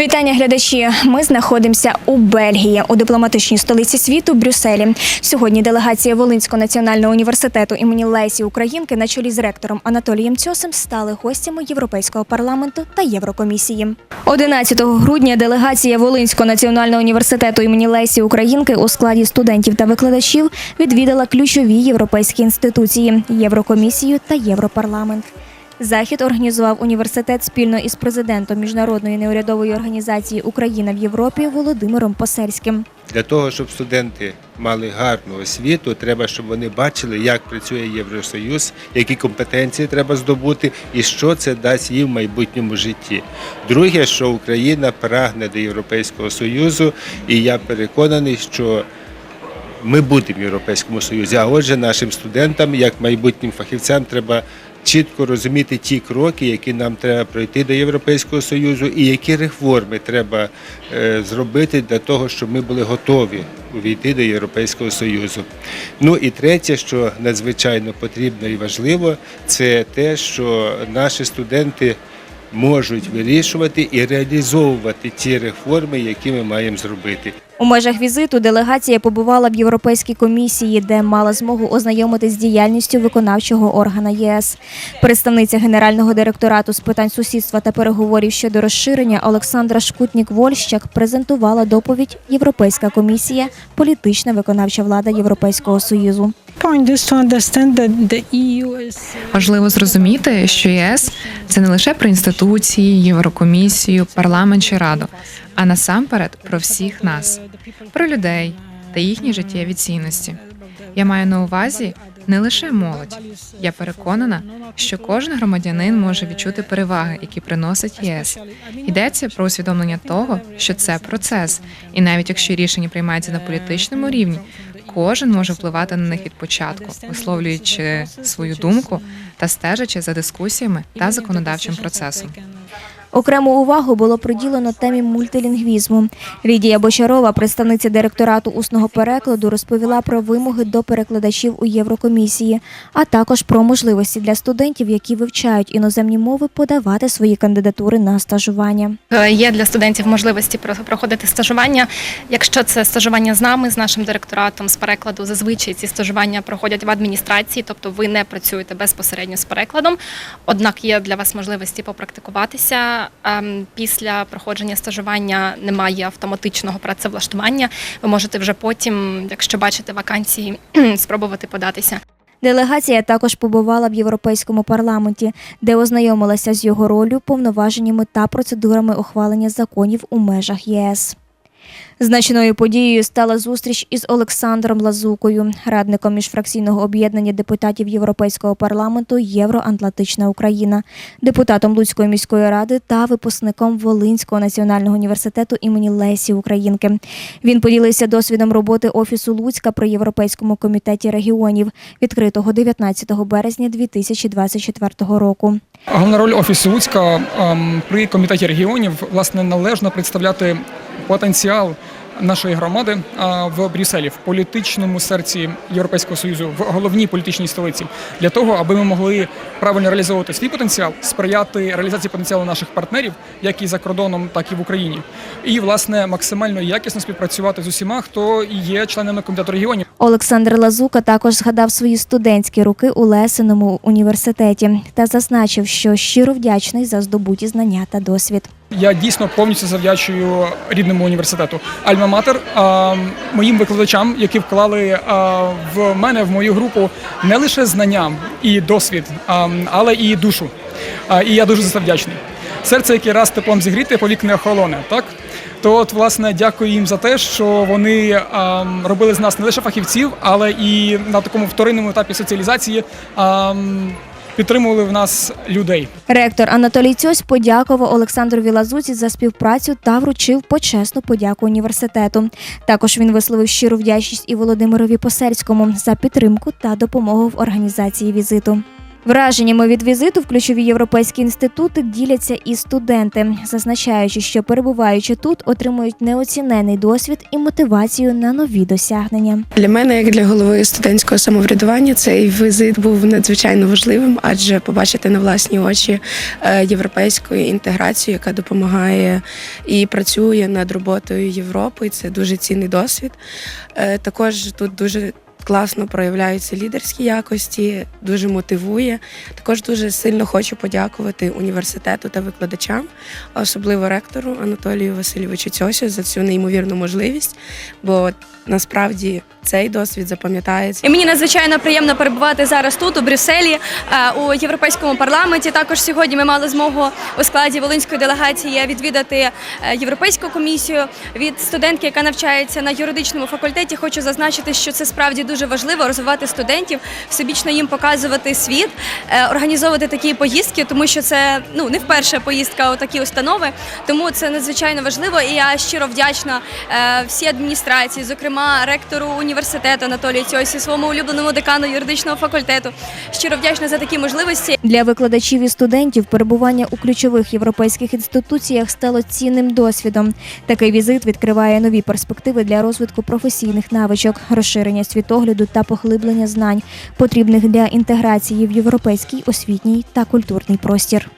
Вітання, глядачі. Ми знаходимося у Бельгії, у дипломатичній столиці світу Брюсселі. Сьогодні делегація Волинського національного університету імені Лесі Українки на чолі з ректором Анатолієм Цьосем стали гостями Європейського парламенту та Єврокомісії. 11 грудня делегація Волинського національного університету імені Лесі Українки у складі студентів та викладачів відвідала ключові європейські інституції Єврокомісію та Європарламент. Захід організував університет спільно із президентом міжнародної неурядової організації Україна в Європі Володимиром Посельським. Для того, щоб студенти мали гарну освіту, треба, щоб вони бачили, як працює Євросоюз, які компетенції треба здобути і що це дасть їм в майбутньому житті. Друге, що Україна прагне до Європейського Союзу, і я переконаний, що ми будемо в Європейському Союзі. А отже, нашим студентам, як майбутнім фахівцям, треба чітко розуміти ті кроки, які нам треба пройти до Європейського Союзу, і які реформи треба е, зробити для того, щоб ми були готові увійти до Європейського Союзу. Ну і третє, що надзвичайно потрібно і важливо, це те, що наші студенти можуть вирішувати і реалізовувати ті реформи, які ми маємо зробити. У межах візиту делегація побувала в Європейській комісії, де мала змогу ознайомитись з діяльністю виконавчого органа ЄС. Представниця генерального директорату з питань сусідства та переговорів щодо розширення Олександра Шкутнік-Вольщак презентувала доповідь Європейська комісія, політична виконавча влада Європейського союзу. Is Важливо зрозуміти, що ЄС це не лише про інституції, Єврокомісію, парламент чи раду, а насамперед про всіх нас, про людей та їхні життєві цінності. Я маю на увазі не лише молодь. Я переконана, що кожен громадянин може відчути переваги, які приносить ЄС. Йдеться про усвідомлення того, що це процес, і навіть якщо рішення приймається на політичному рівні, кожен може впливати на них від початку, висловлюючи свою думку та стежачи за дискусіями та законодавчим процесом. Окрему увагу було приділено темі мультилінгвізму. Лідія Бочарова, представниця директорату усного перекладу, розповіла про вимоги до перекладачів у Єврокомісії, а також про можливості для студентів, які вивчають іноземні мови, подавати свої кандидатури на стажування. Е, Є для студентів можливості про- проходити стажування. Якщо це стажування з нами, з нашим директоратом з перекладу, зазвичай ці стажування проходять в адміністрації, тобто ви не працюєте безпосередньо з перекладом. Однак є для вас можливості попрактикуватися. Ем, Після проходження стажування немає автоматичного працевлаштування. Ви можете вже потім, якщо бачите вакансії, спробувати податися. Делегація також побувала в Європейському парламенті, де ознайомилася з його ролью, повноваженнями та процедурами ухвалення законів у межах ЄС. Значною подією стала зустріч із Олександром Лазукою, радником міжфракційного об'єднання депутатів Європейського парламенту Євроатлантична Україна, депутатом Луцької міської ради та випускником Волинського національного університету імені Лесі Українки. Він поділився досвідом роботи офісу Луцька при Європейському комітеті регіонів, відкритого 19 березня 2024 року. Головна роль офісу Луцька ем, при комітеті регіонів власне належно представляти потенціал нашої громади в Брюсселі, в політичному серці Європейського союзу, в головній політичній столиці, для того, аби ми могли правильно реалізовувати свій потенціал, сприяти реалізації потенціалу наших партнерів, як і за кордоном, так і в Україні, і власне максимально якісно співпрацювати з усіма, хто є членами комітету регіонів. Олександр Лазука також згадав свої студентські роки у Лесеному університеті та зазначив, що щиро вдячний за здобуті знання та досвід. Я дійсно повністю завдячую рідному університету Альма-Матер, моїм викладачам, які вклали в мене, в мою групу не лише знання і досвід, але і душу. І я дуже за це вдячний. Серце, яке раз теплом зігріте, повік не охолоне. Так то, от, власне, дякую їм за те, що вони а, робили з нас не лише фахівців, але і на такому вторинному етапі соціалізації а, підтримували в нас людей. Ректор Анатолій Цьось подякував Олександрові Лазуці за співпрацю та вручив почесну подяку університету. Також він висловив щиру вдячність і Володимирові Посельському за підтримку та допомогу в організації візиту. Враженнями від візиту в ключові європейські інститути діляться і студенти, зазначаючи, що перебуваючи тут, отримують неоцінений досвід і мотивацію на нові досягнення. Для мене, як для голови студентського самоврядування, цей візит був надзвичайно важливим, адже побачити на власні очі е, європейську інтеграцію, яка допомагає і працює над роботою Європи. Це дуже цінний досвід. Е, Також тут дуже класно проявляються лідерські якості, дуже мотивує. Також дуже сильно хочу подякувати університету та викладачам, особливо ректору Анатолію Васильовичу Цьосю за цю неймовірну можливість, бо насправді цей досвід запам'ятається. І мені надзвичайно приємно перебувати зараз тут, у Брюсселі, е, у європейському парламенті. Також сьогодні ми мали змогу у складі волинської делегації відвідати е, європейську комісію. Від студентки, яка навчається на юридичному факультеті, хочу зазначити, що це справді дуже важливо розвивати студентів, всебічно їм показувати світ, е, організовувати такі поїздки, тому що це ну не вперше поїздка у такі установи. Тому це надзвичайно важливо. І я щиро вдячна е, всій адміністрації, зокрема ректору університету Анатолію Цьосі, своєму улюбленому декану юридичного факультету. Щиро вдячна за такі можливості. Для викладачів і студентів перебування у ключових європейських інституціях стало цінним досвідом. Такий візит відкриває нові перспективи для розвитку професійних навичок, розширення світогляду та поглиблення знань, потрібних для інтеграції в європейський освітній та культурний простір.